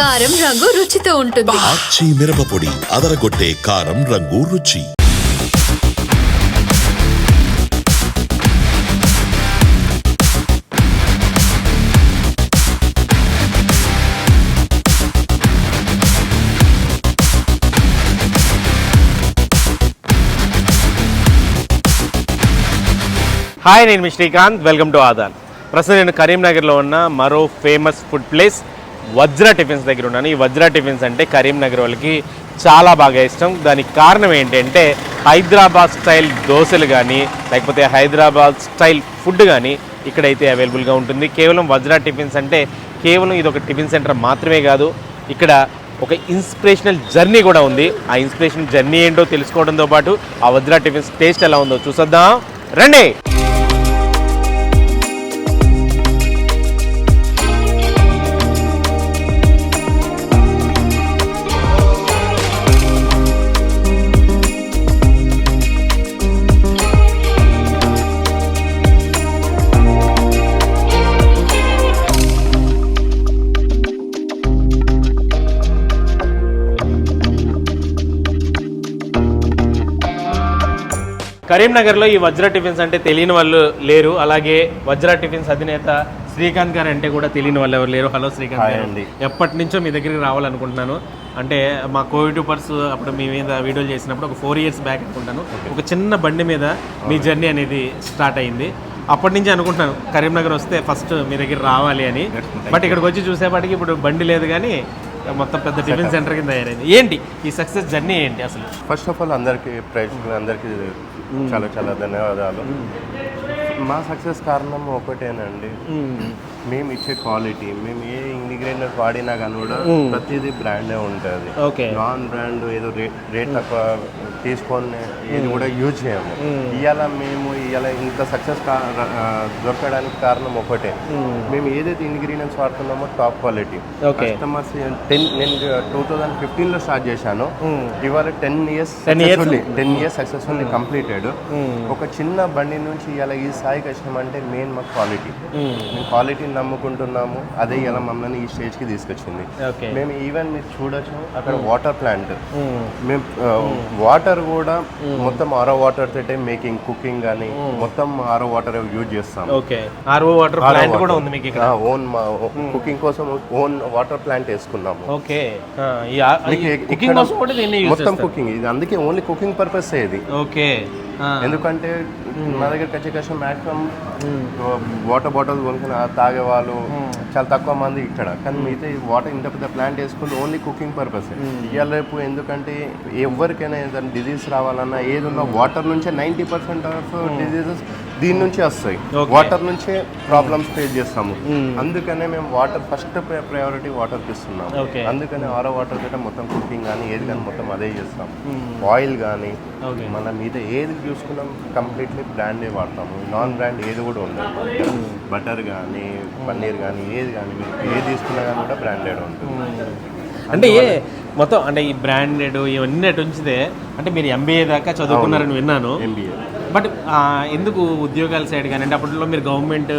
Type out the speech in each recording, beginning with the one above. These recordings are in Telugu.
కారం రంగు రుచితో ఉంటుంది. ఆచి మిరపపొడి అదరగొట్టే కారం రంగు రుచి. హాయ్ నేను మీ శ్రీకాంత్. వెల్కమ్ టు ఆదాన్ ప్రస్తుతం నేను కరీంనగర్లో ఉన్న మరో famous food place Vajra tiffins దగ్గర ఉన్నాను. ఈ వజ్ర టిఫిన్స్ అంటే కరీంనగర్ వాళ్ళకి చాలా బాగా ఇష్టం. దానికి కారణం ఏంటంటే హైదరాబాద్ స్టైల్ దోశలు కానీ లేకపోతే హైదరాబాద్ స్టైల్ ఫుడ్ కానీ ఇక్కడైతే అవైలబుల్గా ఉంటుంది. కేవలం వజ్ర టిఫిన్స్ అంటే కేవలం ఇది ఒక టిఫిన్ సెంటర్ మాత్రమే కాదు ఇక్కడ ఒక ఇన్స్పిరేషనల్ జర్నీ కూడా ఉంది. ఆ ఇన్స్పిరేషనల్ జర్నీ ఏంటో తెలుసుకోవడంతో పాటు ఆ వజ్ర టిఫిన్స్ టేస్ట్ ఎలా ఉందో చూసొద్దాం. రండి! కరీంనగర్లో ఈ వజ్ర టిఫిన్స్ అంటే తెలియని వాళ్ళు లేరు. అలాగే వజ్ర టిఫిన్స్ అధినేత శ్రీకాంత్ గారు అంటే కూడా తెలియని వాళ్ళు ఎవరు లేరు. హలో శ్రీకాంత్ గారు. అండి. ఎప్పటి నుంచో మీ దగ్గరికి రావాలనుకుంటున్నాను. అంటే మా కోవిడ్ పర్స్ అప్పుడు మీ మీద వీడియోలు చేసినప్పుడు ఒక ఫోర్ ఇయర్స్ బ్యాక్ అనుకుంటాను. ఒక చిన్న బండి మీద మీ జర్నీ అనేది స్టార్ట్ అయింది. అప్పటి నుంచి అనుకుంటున్నాను కరీంనగర్ వస్తే ఫస్ట్ మీ దగ్గర రావాలి అని. బట్ ఇక్కడికి వచ్చి చూసేపాటికి ఇప్పుడు బండి లేదు కానీ మొత్తం పెద్ద టిఫిన్ సెంటర్ కింద తయారైంది. ఏంటి ఈ సక్సెస్ జర్నీ ఏంటి అసలు? ఫస్ట్ ఆఫ్ ఆల్ అందరికీ ప్రేక్షకులు అందరికీ చాలా చాలా ధన్యవాదాలు. మా సక్సెస్ కారణం ఒకటేనండి. మేము ఇచ్చే క్వాలిటీ మేము ఏ ఇంగ్రీడియంట్ వాడినా కానీ కూడా ప్రతిదీ బ్రాండే ఉంటుంది. ఓకే. నాన్ బ్రాండ్ ఏదో రేట్ రేట్ తక్కువ తీసుకొని ఇది కూడా యూజ్ చేయము. ఇవాళ మేము ఇవాళ ఇంత సక్సెస్ దొరకడానికి కారణం ఒకటే. మేము. ఏదైతే ఇంగ్రీడియంట్స్ వాడుతున్నామో టాప్ క్వాలిటీ. కస్టమర్స్ టెన్ నేను టూ థౌజండ్ ఫిఫ్టీన్లో స్టార్ట్ చేశాను. ఇవాళ ten years 10 years? Ten years successfully completed ఒక చిన్న బండి నుంచి ఇలా ఈ స్థాయికి వచ్చినామంటే మెయిన్ మా క్వాలిటీ మేము. నమ్ముకుంటున్నాము అదే ఇలా మమ్మల్ని ఈ స్టేజ్కి తీసుకొచ్చింది. ఓకే. మేము ఈవెన్ మీరు చూడొచ్చు అక్కడ వాటర్ ప్లాంట్. మేము. వాటర్ కూడా మొత్తం ఆరో వాటర్ తోటే మేకింగ్ కుకింగ్ కానీ మొత్తం ఆరో వాటర్ యూజ్ చేస్తాం. ఓకే. ఆర్ఓ వాటర్ ప్లాంట్ కూడా ఉంది మీకు ఇక్కడ ఓన్ కుకింగ్ కోసం ఓన్ వాటర్ ప్లాంట్ వేసుకున్నాము. ఓకే. కుకింగ్ కోసం కూడా మొత్తం కుకింగ్ ఇది అందుకే ఓన్లీ కుకింగ్ పర్పస్ ఇది. ఓకే. ఎందుకంటే మా దగ్గర వచ్చే కష్టం మాక్సిమం వాటర్ బాటిల్స్ కొనుక్కుని ఆ తాగే వాళ్ళు చాలా తక్కువ మంది ఇక్కడ కానీ మిగతా వాటర్ ఇంత పెద్ద ప్లాంట్ వేసుకుంటే ఓన్లీ కుకింగ్ పర్పస్ ఇవాళ రేపు ఎందుకంటే ఎవరికైనా ఏదైనా డిజీజ్ రావాలన్నా ఏది ఉన్నా వాటర్ నుంచే నైంటీ పర్సెంట్ ఆఫ్ డిజీజెస్ దీని నుంచే వస్తాయి. వాటర్ నుంచే ప్రాబ్లమ్స్ ఫేస్ చేస్తాము. అందుకనే మేము వాటర్ ఫస్ట్ ప్రయారిటీ వాటర్కి ఇస్తున్నాము Okay. అందుకనే ఆరో వాటర్ తోట మొత్తం కుకింగ్ కానీ ఏది కానీ మొత్తం అదే చేస్తాం ఆయిల్ కానీ Okay. మన మీద ఏది చూసుకున్నాం కంప్లీట్లీ బ్రాండే వాడతాము. నాన్ బ్రాండ్ ఏది కూడా ఉండదు. బటర్ కానీ పన్నీర్ కానీ ఏది కానీ మీరు ఏది తీసుకున్నా కానీ కూడా బ్రాండెడ్ ఉంటుంది. అంటే ఏ మొత్తం అంటే ఈ బ్రాండెడ్ ఇవన్నీ అటు ఉంచితే అంటే మీరు ఎంబీఏ దాకా చదువుకున్నారని విన్నాను. ఎంబీఏ బట్ ఎందుకు ఉద్యోగాల సైడ్ కానీ అంటే అప్పట్లో మీరు గవర్నమెంట్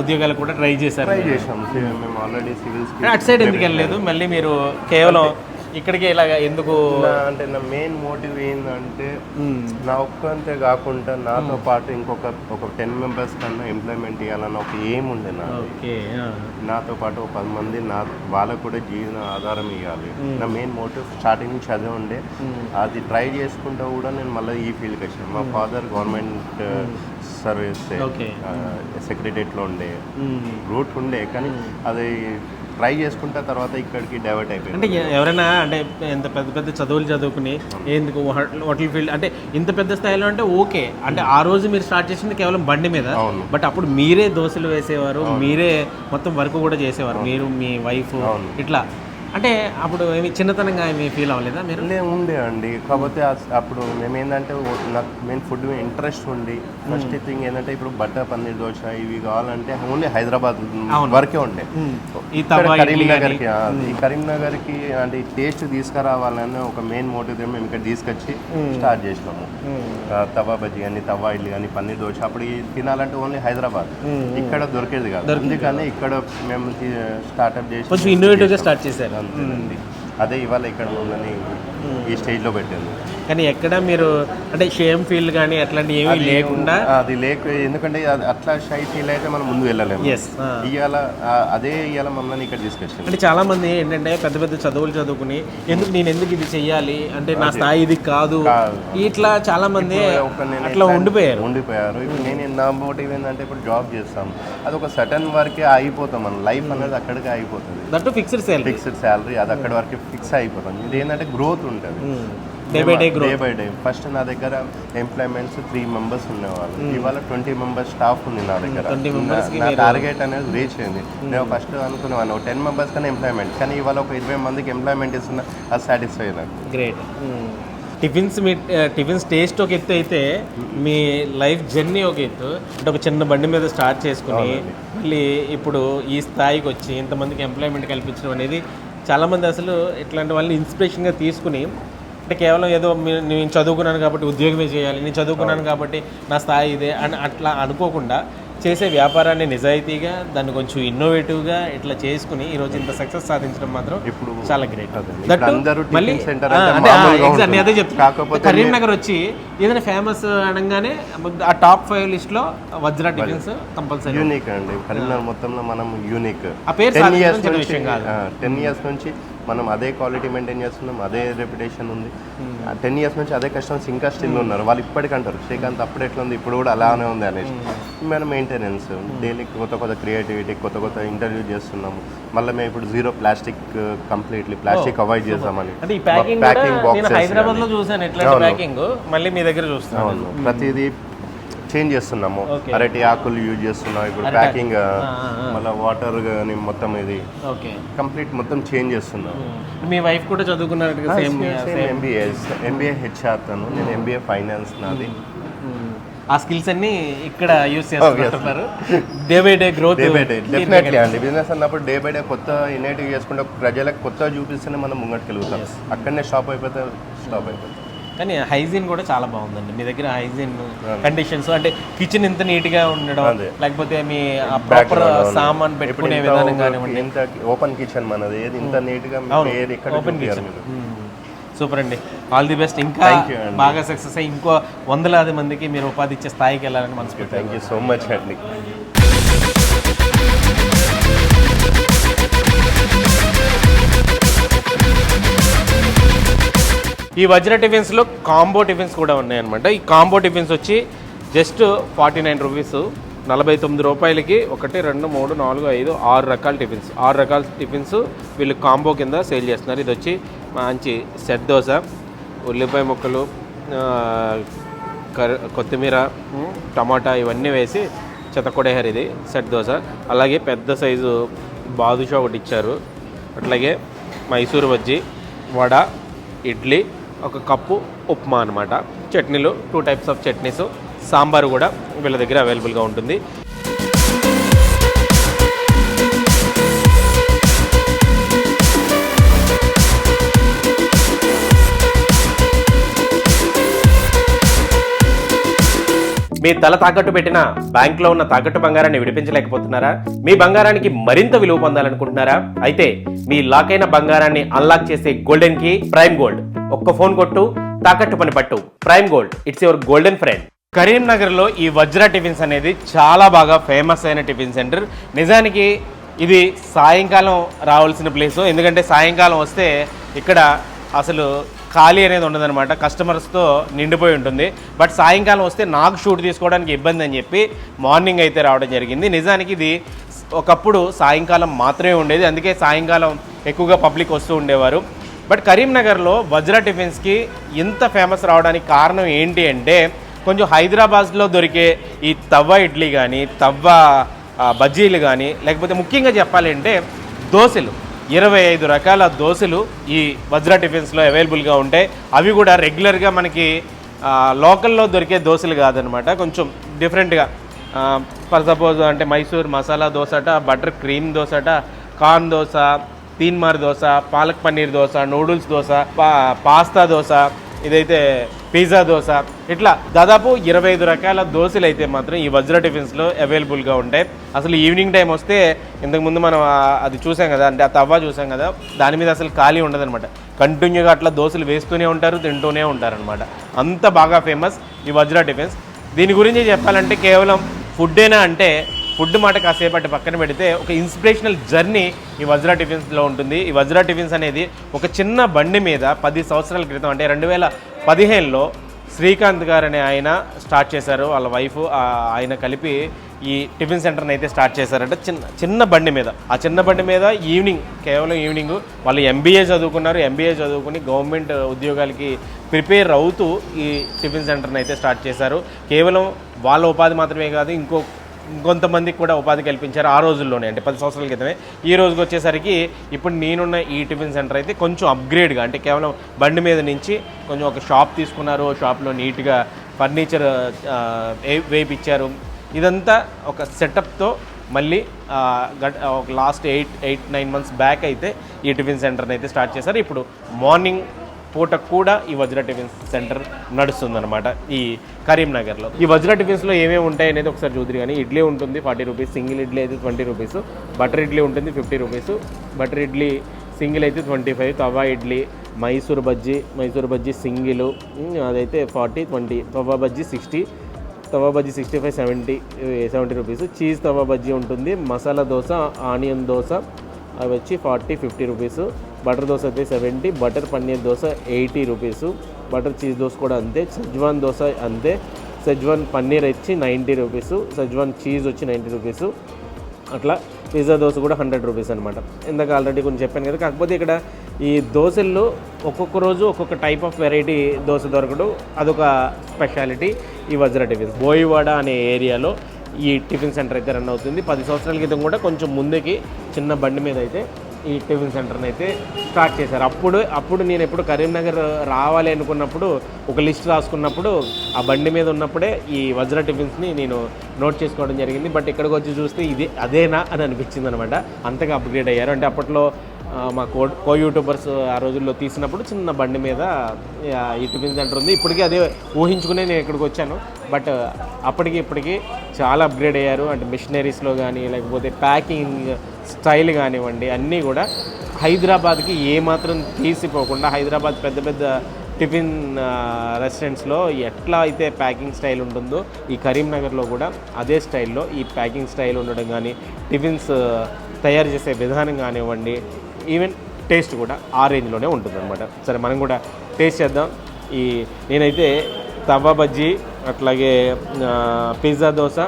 ఉద్యోగాలు కూడా ట్రై చేశారు. ట్రై చేసాం మేము ఆల్రెడీ సివిల్స్ అటు సైడ్ ఎందుకు వెళ్ళలేదు? మళ్ళీ మీరు కేవలం ఇక్కడికి ఇలాగ ఎందుకు అంటే నా మెయిన్ మోటివ్ ఏంటంటే నా ఒక్కంతే కాకుండా నాతో పాటు ఇంకొక ఒక టెన్ మెంబర్స్ కన్నా ఎంప్లాయ్మెంట్ ఇవ్వాలన్న ఒక ఏం ఉండే ఓకే నాతో పాటు ఒక పది మంది నా వాళ్ళకు కూడా జీవన ఆధారం ఇవ్వాలి. నా మెయిన్ మోటివ్ స్టార్టింగ్ నుంచి చదివి ఉండే. అది ట్రై చేసుకుంటూ కూడా నేను మళ్ళీ ఈ ఫీల్డ్కి వచ్చాను. మా ఫాదర్ గవర్నమెంట్ సర్వీస్. సెక్రటరియట్లో ఉండే. రూట్ ఉండే కానీ అది ట్రై చేసుకుంటా తర్వాత ఇక్కడికి డైవర్ట్ అంటే అయిపోయింది ఎ- ఎవరైనా అంటే ఎంత పెద్ద పెద్ద చదువులు చదువుకుని ఎందుకు హోటల్ ఫీల్డ్ అంటే ఇంత పెద్ద స్థాయిలో అంటే ఓకే. అంటే ఆ రోజు మీరు స్టార్ట్ చేసింది కేవలం బండి మీద. బట్ అప్పుడు మీరే దోశలు వేసేవారు మీరే మొత్తం వర్క్ కూడా చేసేవారు. మీరు మీ వైఫ్. ఇట్లా. అంటే అప్పుడు ఏమి చిన్నతనంగా ఏమి ఫీల్ అవ్వలేదా మీరు? లే ఉండే అండి. కాకపోతే అప్పుడు మేము ఏంటంటే నాకు మెయిన్ ఫుడ్ మీద ఇంట్రెస్ట్ ఉండి ఫస్ట్ థింగ్ ఏంటంటే ఇప్పుడు బట్టర్ పన్నీర్ దోశ ఇవి కావాలంటే ఓన్లీ హైదరాబాద్. వరకే ఉండే. ఈ కరీంనగర్కి ఈ కరీంనగర్కి అంటే ఈ టేస్ట్ తీసుకురావాలని ఒక మెయిన్ మోటివ్ మేము ఇక్కడ తీసుకొచ్చి స్టార్ట్ చేసినాము. తవా బజ్జీ కానీ తవా ఇడ్లీ కానీ పన్నీర్ దోశ. అప్పుడు తినాలంటే ఓన్లీ హైదరాబాద్. ఇక్కడ దొరికేది కాదు. అందుకని ఇక్కడ మేము స్టార్ట్అప్ చేసి కొంచెం ఇన్నోవేటివ్గా స్టార్ట్ చేశారు. అంతేనండి. అదే ఇవాళ ఇక్కడ మమ్మల్ని ఈ స్టేజ్లో పెట్టింది కానీ ఎక్కడ మీరు అంటే షేమ్ ఫీల్ కానీ అట్లాంటి ఏమీ లేకుండా అది లేక ఎందుకంటే అట్లా షై ఫీల్ అయితే మనం ముందు వెళ్ళలేము. ఇవాళ అదే ఇవాళ మమ్మల్ని ఇక్కడ తీసుకొచ్చింది అంటే చాలా మంది ఏంటంటే పెద్ద పెద్ద చదువులు చదువుకుని ఎందుకు నేను ఎందుకు ఇది చెయ్యాలి? అంటే నా స్థాయి ఇది కాదు. ఇట్లా చాలా మంది అట్లా ఉండిపోయారు. ఉండిపోయారు. ఇప్పుడు నేను నా మోటివ్ ఏంటంటే ఇప్పుడు జాబ్ చేస్తాం. అది ఒక సటన్ వరకే అయిపోతాం మన. లైఫ్ అనేది అక్కడికే అయిపోతుంది. That fixed sale fixed salary అది అక్కడి వరకు ఫిక్స్ అయిపోతుంది ఇది ఏంటంటే గ్రోత్ ఉంటుంది day by day day by day first నా దగ్గర ఎంప్లాయ్మెంట్స్ త్రీ మెంబర్స్ ఉండేవాళ్ళు. ఇవాళ ట్వంటీ మెంబర్స్ స్టాఫ్ ఉంది నా దగ్గర. 20 members కి నా టార్గెట్ అనేది రీచ్ అయింది. నేను ఫస్ట్ అనుకునేవాను టెన్ మెంబర్స్ కానీ ఎంప్లాయ్మెంట్ కానీ ఇవాళ ఒక ఇరవై మందికి ఎంప్లాయ్మెంట్ ఇస్తున్న అది సాటిస్ఫై నాకు. గ్రేట్ టిఫిన్స్ మీ టిఫిన్స్ టేస్ట్ ఒక ఎత్తు అయితే మీ లైఫ్ జర్నీ ఒక ఎత్తు. అంటే ఒక చిన్న బండి మీద స్టార్ట్ చేసుకుని మళ్ళీ ఇప్పుడు ఈ స్థాయికి వచ్చి ఇంతమందికి ఎంప్లాయ్మెంట్ కల్పించడం అనేది చాలామంది అసలు ఇట్లాంటి వాళ్ళని ఇన్స్పిరేషన్గా తీసుకుని అంటే కేవలం ఏదో నేను చదువుకున్నాను కాబట్టి ఉద్యోగమే చేయాలి నేను చదువుకున్నాను కాబట్టి నా స్థాయి ఇదే అని అట్లా అనుకోకుండా చేసే వ్యాపారాన్ని నిజాయితీగా దాన్ని కొంచెం ఇన్నోవేటివ్గా ఇట్లా చేసుకుని ఈరోజు ఇంత సక్సెస్ సాధించడం మాత్రం ఇప్పుడు చాలా గ్రేట్ exact ఉంటుంది. అదే కాకపోతే కరీంనగర్ వచ్చి ఏదైనా ఫేమస్ అనగానే ఆ టాప్ ఫైవ్ లిస్ట్లో వజ్ర టిఫిన్స్ కంపల్సరీ యూనిక్ అండి. కరీంనగర్ మొత్తంలో మనం యూనిక్ ఆ పేరు టెన్ ఇయర్స్ నుంచి. టెన్ ఇయర్స్ నుంచి మనం అదే క్వాలిటీ మెయింటైన్ చేస్తున్నాం అదే రెప్యుటేషన్ ఉంది. టెన్ ఇయర్స్ నుంచి అదే కస్టమర్స్ ఇంకా స్టిల్ ఉన్నారు. వాళ్ళు ఇప్పటికంటారు శ్రీకాంత్ అప్పుడు ఎట్లా ఉంది ఇప్పుడు కూడా అలానే ఉంది అనేసి. మన మెయింటెనెన్స్ డైలీ కొత్త కొత్త క్రియేటివిటీ కొత్త కొత్త ఇంటర్వ్యూ చేస్తున్నాము. మళ్ళీ మేము ఇప్పుడు zero plastic completely plastic avoid ఈ ప్యాకింగ్ నేను హైదరాబాద్లో చూసాను ఎట్లాంటి ప్యాకింగ్ మళ్ళీ దగ్గర చూస్తాను అవును. ప్రతిదీ చేంజ్ చేస్తున్నాము. అరటి ఆకులు యూజ్ చేస్తున్నాం. ఇప్పుడు ప్యాకింగ్. మళ్ళీ వాటర్ కానీ మొత్తం ఇది ఓకే. కంప్లీట్ మొత్తం చేంజ్ చేస్తున్నాం. మీ వైఫ్ కూడా చదువుకున్నట్టుగా సేమ్ ఎంబీఏ ఎంబీఏ హెచ్ఆర్ తను. నేను ఎంబీఏ ఫైనాన్స్ నాది. ఆ స్కిల్స్ అన్ని ఇక్కడ యూస్ చేసుకుంటున్నారు day by day growth day by day definitely అండి. బిజినెస్ అన్నప్పుడు డే బై డే కొత్త ఇనేటివ్ చేసుకుంటే ప్రజలకు కొత్త చూపిస్తేనే మనం ముంగట్టుకెళ్తాం అక్కడనే స్టాప్ అయిపోతే స్టాప్ అయిపోతుంది కానీ హైజీన్ కూడా చాలా బాగుందండి మీ దగ్గర హైజీన్ కండిషన్స్ అంటే కిచెన్ ఇంత నీట్గా ఉండడం. లేకపోతే మీ ప్రాపర్. సామాన్ పెట్టుకునే విధానం కానివ్వండి ఇంత ఓపెన్ కిచెన్ మనది ఏది ఇంత నీట్గా అవును. పేరు ఎక్కడ Open చూపియ్యరు kitchen. మీరు. సూపర్ అండి ఆల్ ది బెస్ట్ ఇంకా. బాగా సక్సెస్ అయ్యి ఇంకో వందలాది మందికి మీరు ఉపాధి ఇచ్చే స్థాయికి వెళ్ళాలని మనస్ఫూర్తి థ్యాంక్ యూ సో మచ్ అండి ఈ వజ్ర టిఫిన్స్లో కాంబో టిఫిన్స్ కూడా ఉన్నాయన్నమాట. ఈ కాంబో టిఫిన్స్ వచ్చి జస్ట్ ఫార్టీ నైన్ రూపీస్ నలభై తొమ్మిది రూపాయలకి ఒకటి రెండు మూడు నాలుగు ఐదు ఆరు రకాల టిఫిన్స్. ఆరు రకాల టిఫిన్స్ వీళ్ళు కాంబో కింద సేల్ చేస్తున్నారు. ఇది వచ్చి మంచి సెట్ దోశ ఉల్లిపాయ ముక్కలు కొత్తిమీర టమాటా ఇవన్నీ వేసి చెతకొడేహారు ఇది సెట్ దోశ. అలాగే పెద్ద సైజు బాదుషా ఒకటి ఇచ్చారు. అట్లాగే మైసూరు బజ్జీ వడ ఇడ్లీ ఒక కప్పు ఉప్మా అనమాట చట్నీలు two types of chutneys. Sambar కూడా వీళ్ళ దగ్గర అవైలబుల్గా ఉంటుంది. మీ తల తాకట్టు పెట్టిన బ్యాంక్లో ఉన్న తాకట్టు బంగారాన్ని విడిపించలేకపోతున్నారా? మీ బంగారానికి మరింత విలువ పొందాలనుకుంటున్నారా? అయితే మీ లాక్ అయిన బంగారాన్ని అన్లాక్ చేసే గోల్డెన్కి ప్రైమ్ గోల్డ్ ఒక్క ఫోన్ కొట్టు తాకట్టు పని పట్టు. Prime gold it's your golden friend కరీంనగర్లో ఈ వజ్ర టిఫిన్స్ అనేది చాలా బాగా ఫేమస్ అయిన టిఫిన్ సెంటర్. నిజానికి ఇది సాయంకాలం రావాల్సిన ప్లేసు ఎందుకంటే సాయంకాలం వస్తే ఇక్కడ అసలు ఖాళీ అనేది ఉండదన్నమాట. కస్టమర్స్తో నిండిపోయి ఉంటుంది. బట్ సాయంకాలం వస్తే నాకు షూట్ తీసుకోవడానికి ఇబ్బంది అని చెప్పి మార్నింగ్ అయితే రావడం జరిగింది. నిజానికి ఇది ఒకప్పుడు సాయంకాలం మాత్రమే ఉండేది. అందుకే సాయంకాలం ఎక్కువగా పబ్లిక్ వస్తూ ఉండేవారు. బట్ కరీంనగర్లో వజ్ర టిఫిన్స్కి ఇంత ఫేమస్ రావడానికి కారణం ఏంటి అంటే కొంచెం హైదరాబాద్లో దొరికే ఈ తవ్వ ఇడ్లీ కానీ తవ్వ బజ్జీలు కానీ లేకపోతే ముఖ్యంగా చెప్పాలంటే దోశలు. ఇరవై ఐదు రకాల దోశలు ఈ వజ్ర టిఫిన్స్లో అవైలబుల్గా ఉంటాయి అవి కూడా రెగ్యులర్గా మనకి లోకల్లో దొరికే దోశలు కాదనమాట. కొంచెం డిఫరెంట్గా ఫర్ సపోజ్ అంటే మైసూర్ మసాలా దోశట బటర్ క్రీమ్ దోశట కార్న్ దోశ తీన్మార్ దోశ పాలక్ పన్నీర్ దోశ నూడిల్స్ దోశ పా పాస్తా దోశ ఇదైతే పిజ్జా దోశ. ఇట్లా దాదాపు ఇరవై ఐదు రకాల దోశలు అయితే మాత్రం ఈ వజ్ర టిఫిన్స్లో అవైలబుల్గా ఉంటాయి. అసలు ఈవినింగ్ టైం వస్తే ఇంతకుముందు మనం అది చూసాం కదా అంటే ఆ తవ్వ చూసాం కదా దాని మీద అసలు ఖాళీ ఉండదనమాట కంటిన్యూగా అట్లా దోశలు వేస్తూనే ఉంటారు తింటూనే ఉంటారనమాట అంత బాగా ఫేమస్ ఈ వజ్ర టిఫిన్స్. దీని గురించి చెప్పాలంటే కేవలం ఫుడ్డేనా అంటే ఫుడ్ మాట కాసేపటి పక్కన పెడితే ఒక ఇన్స్పిరేషనల్ జర్నీ ఈ వజ్రా టిఫిన్స్లో ఉంటుంది. ఈ వజ్రా టిఫిన్స్ అనేది ఒక చిన్న బండి మీద పది సంవత్సరాల క్రితం అంటే రెండు వేల పదిహేనులో శ్రీకాంత్ గారు అనే ఆయన స్టార్ట్ చేశారు. వాళ్ళ వైఫ్ ఆయన కలిపి ఈ టిఫిన్ సెంటర్ని అయితే స్టార్ట్ చేశారంటే. చిన్న చిన్న బండి మీద. ఆ చిన్న బండి మీద ఈవినింగ్ కేవలం ఈవినింగ్ వాళ్ళు ఎంబీఏ చదువుకున్నారు. ఎంబీఏ చదువుకుని గవర్నమెంట్ ఉద్యోగాలకి ప్రిపేర్ అవుతూ ఈ టిఫిన్ సెంటర్ని అయితే స్టార్ట్ చేశారు. కేవలం వాళ్ళ ఉపాధి మాత్రమే కాదు ఇంకో కొంతమందికి కూడా ఉపాధి కల్పించారు ఆ రోజుల్లోనే అంటే పది సంవత్సరాల క్రితమే. ఈ రోజుకి వచ్చేసరికి ఇప్పుడు నేనున్న ఈ టిఫిన్ సెంటర్ అయితే కొంచెం అప్గ్రేడ్గా అంటే కేవలం బండి మీద నుంచి కొంచెం ఒక షాప్ తీసుకున్నారు షాప్లో నీట్గా ఫర్నిచర్ వేపిచ్చారు. ఇదంతా ఒక సెటప్తో మళ్ళీ గట్ ఒక last eight eight nine months back అయితే ఈ టిఫిన్ సెంటర్ని అయితే స్టార్ట్ చేశారు. ఇప్పుడు మార్నింగ్ పూట కూడా ఈ వజ్ర టిఫిన్స్ సెంటర్ నడుస్తుందన్నమాట ఈ కరీంనగర్లో. ఈ వజ్ర టిఫిన్స్లో ఏమేమి ఉంటాయి అనేది ఒకసారి చూద్దరు కానీ ఇడ్లీ ఉంటుంది ఫార్టీ రూపీస్ సింగిల్ ఇడ్లీ అయితే ట్వంటీ రూపీస్ బటర్ ఇడ్లీ ఉంటుంది fifty rupees butter idli single అయితే twenty five tawa idli Mysore bajji Mysore bajji single అదైతే forty twenty tawa bajji sixty tawa bajji sixty five seventy seventy rupees cheese tawa bajji ఉంటుంది మసాలా దోశ ఆనియన్ దోశ అవి వచ్చి forty fifty rupees. Butter dosa అయితే seventy butter paneer dosa eighty rupees. Butter cheese dosa కూడా అంతే సజ్వాన్ దోశ అంతే. సజ్వాన్ పన్నీర్ వచ్చి నైంటీ రూపీస్ సజ్వాన్ చీజ్ వచ్చి నైంటీ రూపీస్. అట్లా పిజ్జా దోశ కూడా హండ్రెడ్ రూపీస్ అనమాట ఇందాక ఆల్రెడీ కొంచెం చెప్పాను కదా కాకపోతే ఇక్కడ ఈ దోశల్లో ఒక్కొక్క రోజు ఒక్కొక్క టైప్ ఆఫ్ వెరైటీ దోశ దొరకడం. అదొక స్పెషాలిటీ ఈ వజ్ర టిఫిన్స్. బోయివాడ అనే ఏరియాలో ఈ టిఫిన్ సెంటర్ అయితే రన్ అవుతుంది. పది సంవత్సరాల క్రితం కూడా కొంచెం ముందుకి చిన్న బండి మీద అయితే ఈ టిఫిన్ సెంటర్ని అయితే స్టార్ట్ చేశారు. అప్పుడు అప్పుడు నేను ఎప్పుడు కరీంనగర్ రావాలి అనుకున్నప్పుడు ఒక లిస్ట్ రాసుకున్నప్పుడు ఆ బండి మీద ఉన్నప్పుడే ఈ వజ్ర టిఫిన్స్ని నేను నోట్ చేసుకోవడం జరిగింది. బట్ ఇక్కడికి వచ్చి చూస్తే ఇది అదేనా అని అనిపించింది అనమాట అంతగా అప్గ్రేడ్ అయ్యారు. అంటే అప్పట్లో మా కో కో యూట్యూబర్స్ ఆ రోజుల్లో తీసినప్పుడు చిన్న బండి మీద ఈ టిఫిన్ సెంటర్ ఉంది. ఇప్పటికీ అదే ఊహించుకునే నేను ఇక్కడికి వచ్చాను. బట్ అప్పటికి ఇప్పటికి చాలా అప్గ్రేడ్ అయ్యారు. అంటే మిషనరీస్లో కానీ లేకపోతే ప్యాకింగ్ స్టైల్ కానివ్వండి అన్నీ కూడా హైదరాబాద్కి ఏమాత్రం తీసిపోకుండా హైదరాబాద్ పెద్ద పెద్ద టిఫిన్ రెస్టారెంట్స్లో ఎట్లా అయితే ప్యాకింగ్ స్టైల్ ఉంటుందో ఈ కరీంనగర్లో కూడా అదే స్టైల్లో ఈ ప్యాకింగ్ స్టైల్ ఉండడం కానీ టిఫిన్స్ తయారు చేసే విధానం కానివ్వండి ఈవెన్ టేస్ట్ కూడా ఆ రేంజ్లోనే ఉంటుంది అనమాట సరే మనం కూడా టేస్ట్ చేద్దాం. ఈ నేనైతే తవా బజ్జీ అట్లాగే పిజ్జా దోశ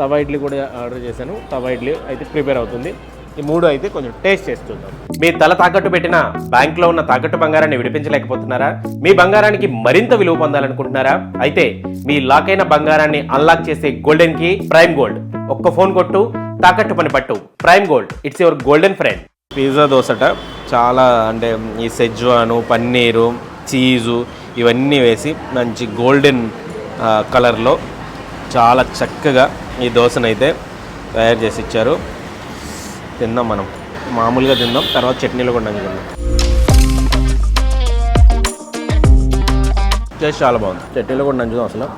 తవా ఇడ్లీ కూడా ఆర్డర్ చేశాను. తవా ఇడ్లీ అయితే ప్రిపేర్ అవుతుంది. ఈ మూడు అయితే కొంచెం టేస్ట్ చేస్తుందాం మీ తల తాకట్టు పెట్టిన బ్యాంక్లో ఉన్న తాకట్టు బంగారాన్ని విడిపించలేకపోతున్నారా? మీ బంగారానికి మరింత విలువ పొందాలనుకుంటున్నారా? అయితే మీ లాక్ అయిన బంగారాన్ని అన్లాక్ చేసే గోల్డెన్కి ప్రైమ్ గోల్డ్ ఒక్క ఫోన్ కొట్టు తాకట్టు పని పట్టు. Prime gold it's your golden friend pizza దోశట చాలా అంటే ఈ సెజ్వాను పన్నీరు చీజు ఇవన్నీ వేసి మంచి గోల్డెన్ కలర్లో చాలా చక్కగా ఈ దోశనైతే తయారు చేసి ఇచ్చారు. తిందాం మనం. మామూలుగా తిందాం తర్వాత చట్నీలో కూడా నంచుకుందాం టేస్ట్ చాలా బాగుంది. చట్నీలో కూడా నంచుదాం అసలు.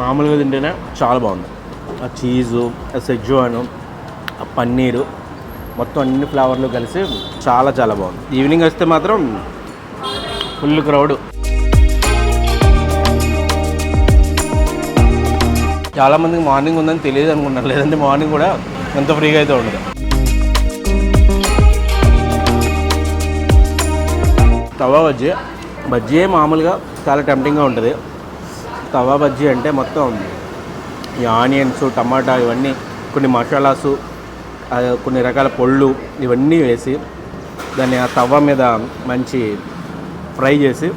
మామూలుగా తింటేనే చాలా బాగుంది. ఆ చీజు ఆ సెజ్వాను ఆ పన్నీరు మొత్తం అన్ని ఫ్లేవర్లు కలిసి చాలా చాలా బాగుంది. ఈవినింగ్ వస్తే మాత్రం ఫుల్ క్రౌడ్. చాలామందికి మార్నింగ్ ఉందని తెలియదు అనుకుంటారు లేదంటే మార్నింగ్ కూడా ఎంత ఫ్రీగా అయితే ఉండదు. తవా బజ్జీ. బజ్జీ మామూలుగా చాలా టెంప్టింగ్గా ఉంటుంది. తవా బజ్జీ అంటే మొత్తం ఈ ఆనియన్స్ టమాటా ఇవన్నీ కొన్ని మసాలాసు కొన్ని రకాల పొళ్ళు ఇవన్నీ వేసి దాన్ని ఆ తవ్వ మీద మంచి ఫ్రై చేసి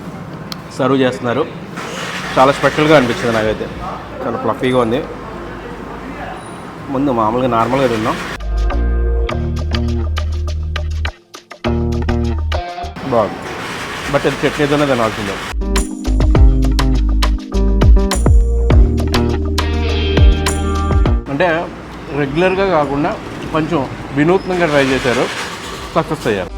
సర్వ్ చేస్తున్నారు. చాలా స్పెషల్గా అనిపించింది నాకైతే. చాలా ఫ్లఫీగా ఉంది. ముందు మామూలుగా నార్మల్గా తిన్నాం బాగుంది. బట్ అది చట్నీతోనే తినాల్సిందే. అంటే రెగ్యులర్గా కాకుండా కొంచెం వినూత్నంగా ట్రై చేశారు. సక్సెస్ అయ్యారు.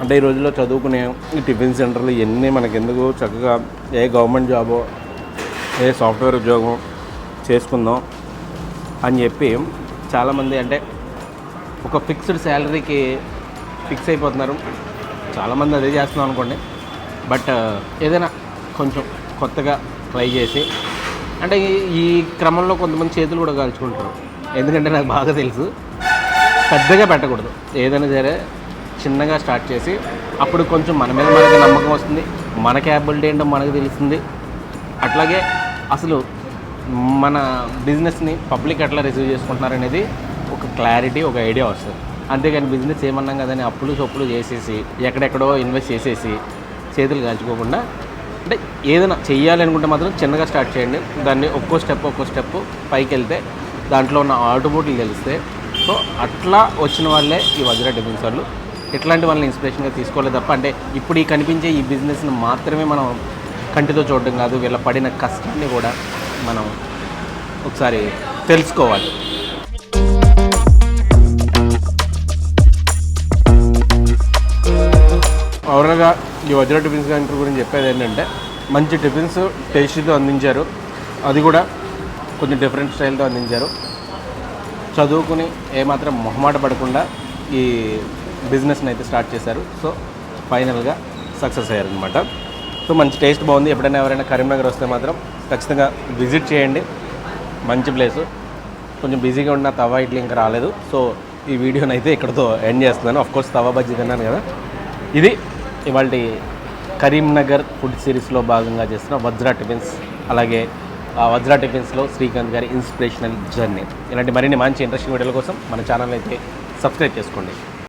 అంటే ఈ రోజుల్లో చదువుకునే ఈ టిఫిన్ సెంటర్లు ఇవన్నీ మనకెందుకు? చక్కగా ఏ గవర్నమెంట్ జాబో ఏ సాఫ్ట్వేర్ ఉద్యోగం చేసుకుందాం అని చెప్పి చాలామంది అంటే ఒక ఫిక్స్డ్ శాలరీకి ఫిక్స్ అయిపోతున్నారు. చాలామంది అదే చేస్తున్నాం అనుకోండి. బట్ ఏదైనా కొంచెం కొత్తగా ట్రై చేసి అంటే ఈ- క్రమంలో కొంతమంది చేతులు కూడా కాల్చుకుంటారు. ఎందుకంటే నాకు బాగా తెలుసు. పెద్దగా పెట్టకూడదు. ఏదైనా సరే చిన్నగా స్టార్ట్ చేసి అప్పుడు కొంచెం మన మీద మనకి నమ్మకం వస్తుంది. మన క్యాపబిలిటీ ఏంటో మనకు తెలుస్తుంది. అట్లాగే అసలు మన బిజినెస్ని పబ్లిక్ ఎట్లా రిసీవ్ చేసుకుంటున్నారు అనేది ఒక క్లారిటీ ఒక ఐడియా వస్తుంది. అంతేగాని బిజినెస్ ఏమన్నాం కదని అప్పులు చొప్పులు చేసేసి ఎక్కడెక్కడో ఇన్వెస్ట్ చేసేసి చేతులు కాల్చుకోకుండా అంటే ఏదైనా చెయ్యాలి అనుకుంటే మాత్రం చిన్నగా స్టార్ట్ చేయండి. దాన్ని ఒక్కో స్టెప్ ఒక్కో స్టెప్ పైకి వెళ్తే దాంట్లో ఉన్న ఆటుపోట్లు తెలిస్తే. సో అట్లా వచ్చిన వాళ్ళే ఈ వజ్ర టిఫిన్స్ వాళ్ళు ఇట్లాంటి వాళ్ళని ఇన్స్పిరేషన్గా తీసుకోవాలి తప్ప అంటే ఇప్పుడు ఈ కనిపించే ఈ బిజినెస్ని మాత్రమే మనం కంటితో చూడడం కాదు వీళ్ళ పడిన కష్టాన్ని కూడా మనం ఒకసారి తెలుసుకోవాలి. ఓవరాల్గా ఈ వజ్ర టిఫిన్స్ సెంటర్ గురించి చెప్పేది ఏంటంటే మంచి టిఫిన్స్ టేస్టీతో అందించారు. అది కూడా కొంచెం డిఫరెంట్ స్టైల్తో అందించారు. చదువుకుని ఏమాత్రం మొహమాట పడకుండా ఈ బిజినెస్ని అయితే స్టార్ట్ చేశారు. సో ఫైనల్గా సక్సెస్ అయ్యారనమాట సో మంచి టేస్ట్ బాగుంది. ఎప్పుడైనా ఎవరైనా కరీంనగర్ వస్తే మాత్రం ఖచ్చితంగా విజిట్ చేయండి. మంచి ప్లేసు. కొంచెం బిజీగా ఉన్న తవా ఇడ్లీ ఇంకా రాలేదు. సో ఈ వీడియోని అయితే ఇక్కడతో ఎండ్ చేస్తున్నాను. కోర్స్ తవా బజ్జీ తిన్నాను కదా. ఇది ఇవాళ కరీంనగర్ ఫుడ్ సిరీస్లో భాగంగా చేసిన వజ్రా టిఫిన్స్ అలాగే ఆ వజ్రా టిఫిన్స్లో శ్రీకాంత్ గారి ఇన్స్పిరేషనల్ జర్నీ. ఇలాంటి మరిన్ని మంచి ఇంట్రెస్టింగ్ వీడియోల కోసం మన ఛానల్ అయితే సబ్స్క్రైబ్ చేసుకోండి.